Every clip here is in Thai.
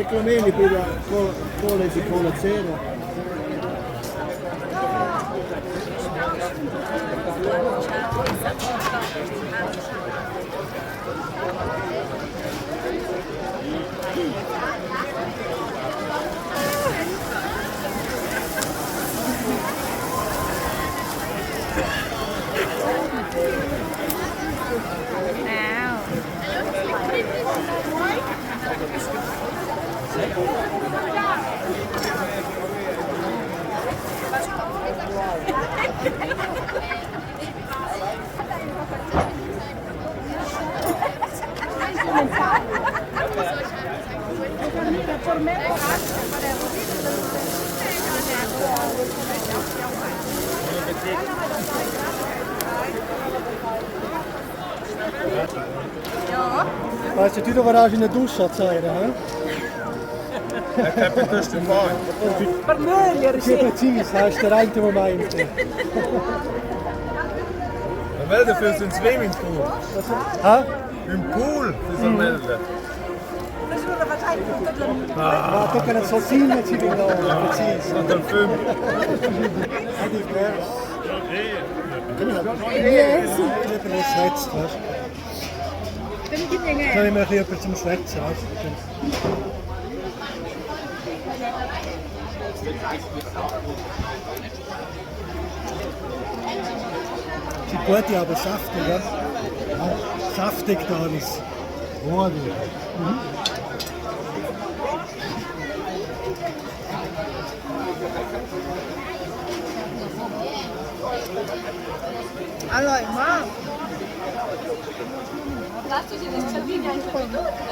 Reclameli prima cola di cola zero. Thank Hij zit u er in de douche zat, zei je hè? Ik heb het dus te mooi. Precies, hij is de ruimte voor mij. Dan hmm. melden voor zijn zwemmingpool? Huh? Een pool is er melden. Ah, toch kan het zo zien met jullie ah, Precies. Dat is een film. Dat is een film. Dat is een film. een Kann ich mir ein bisschen zum Schwätzen ausstellen. Sie Party aber saftig, ja? Auch saftig da alles. Oh, mhm. Aloy, Mom. te dla codziennych przemieniań produktu,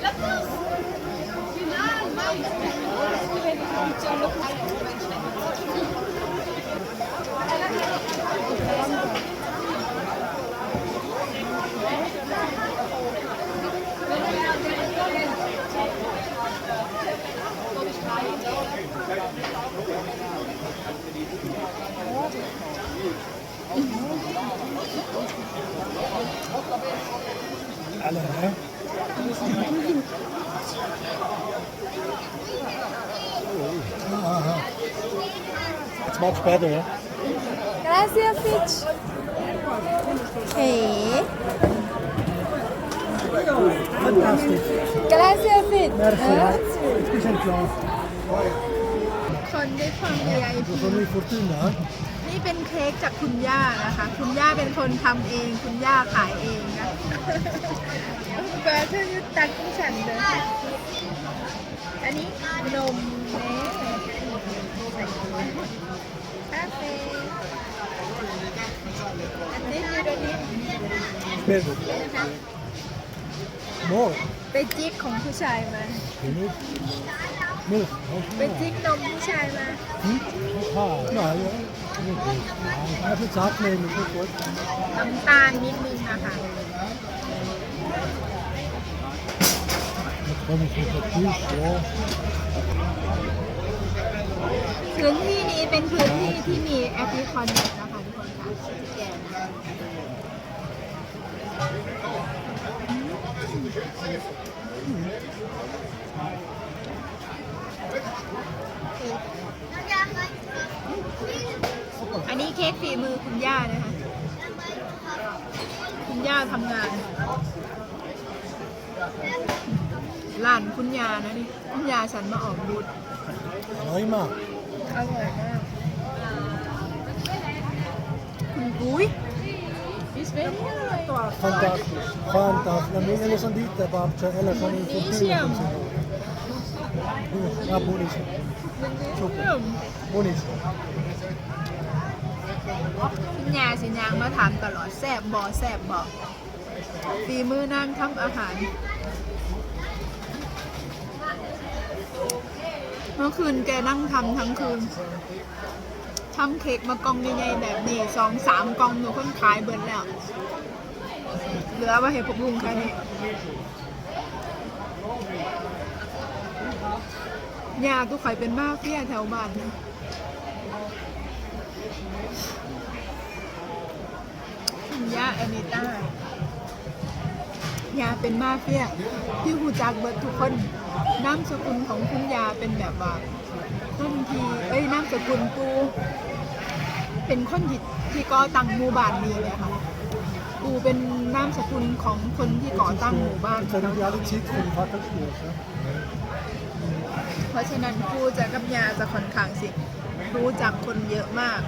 dla nas finalna jest technologia, która jest wyciągnięta. It's much better. Gracias, Peach. Hey. Gracias, Peach. Merci. Huh? คนได้ความ VIP Family Fortuna. นี่เป็นเค้กจากคุณย่านะคะคุณย่าเป็นคนทำเองคุณย่าขายเองนะ Better you taking ฉันเลยอันนี้นมเนเป็นโม่ไปจิ๊กของผู้ชายมานีน่ไปจิ๊กนมผู้ชายมาข้าวหน่อยนี่ข้าวพ่ซซ่าเลยมันก็วดน้ำตาลนิดนึงนะค่ะมัก็มีความคิดว่พื้นที่นี้เป็นพื้นที่ที่มีแอปพลิคอนนะคะ ทุกคนค่ะสแกนนะ อันนี้เค้กฝีมือคุณย่านะคะ คุณย่าทำงาน หลานคุณยานะนี่คุณยาฉันมาออกบูธน้อยมากอร่อยมากอุ้ยฟันตัฟฟันตัฟนั่นมีเอลิซันดีแต่บาจะเชอร์เลิันดี่ดีมากอืมบูนิสชุบบูนิสเนี่ยสินยางมาถามตลอดแซ่บบ่อแซ่บบ่อฝีมือนั่งทำอาหารเมื่อคืนแกนั่งทำทั้งคืนทำเค้กมากองใหญ่ๆแบบนี้สองสามกองหนูคนขายเบิร์นแล้ว เหลือว่าเห็ดผกบุงแค่นี้ยาตุกไข่เป็นมากเพี่ยแถวบ้านยาอนิต้ายาเป็นมาเฟียที่หูจักเบิดทุกคนนามสกุลของคุณยาเป็นแบบว่าต้นทีเอ้ยนามสกุลกูเป็นคนที่ที่ก่อตั้งหมู่บ้านนี้เลยค่ะกูเป็นนามสกุลของคนที่ก่อตั้งหมู่บ้านุณพ를짓ทั้งส어요เพราะฉะนั้นกูจะกับยาจะค่อนข้างสิรู้จักคนเยอะมาก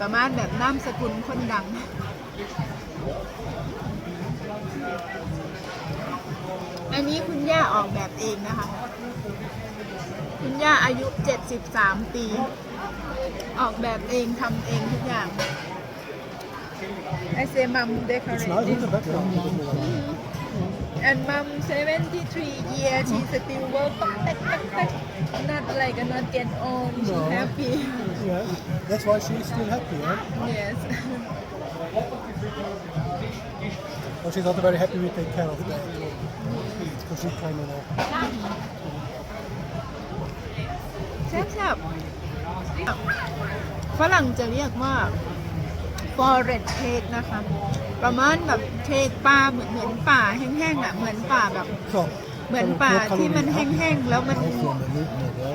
ประมาณแบบนามสกุลคนดังอันนี้คุณย่าออกแบบเองนะคะ คุณย่าอายุ 73 ปี ออกแบบเองทำเองทุกอย่าง I say mom decorate t h and mom 73 years she still work back back back not like not get old she happy yeah that's why she's still happy right? yes But she's not very happy we take care of that. Because she's kind of like... แซ่บฝรั่งจะเรียกว่า forest cake นะคะประมาณแบบเค้กปลาเหมือนเหมือนป่าแห้งๆอ่ะ เหมือนป่าแบบเหมือนป่าที่มันแห้งๆแล้วมัน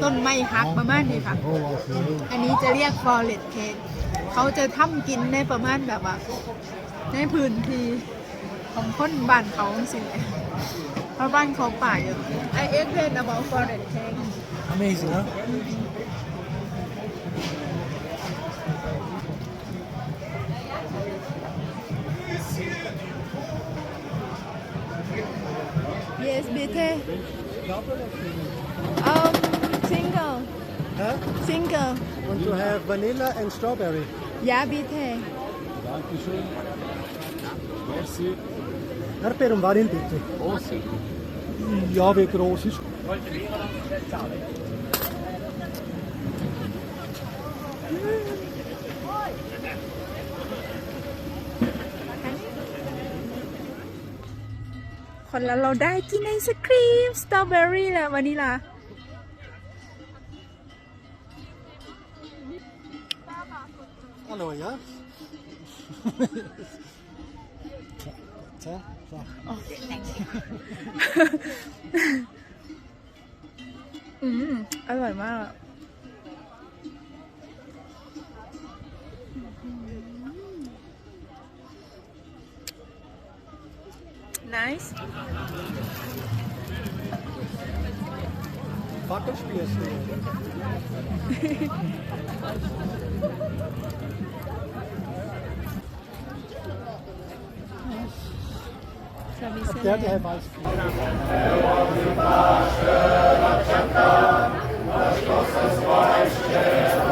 ต้นไม้หักประมาณนี้ค่ะอันนี้จะเรียก forest cake เขาจะทำกินในประมาณแบบว่าในพื้นที่ของคนบ้านเขาสิเพราะบ้านเขาป่าเยอะไอเอ็ a เซนอบอ t f o r e i g Amazing นะ Yes, b i t t เ Um, single. Huh? Single. Want to have vanilla and strawberry? Ja, bitte. Dankeschön. Merci. Herr Perum, waarin Oh, Groot. Ja, weer groot is. Còn là lò đai Chinese strawberry vanilla. Hello, yeah. oh, thank you. อืม Nice. Wartespiel. Erklärte Herr Weiß. Das Schloss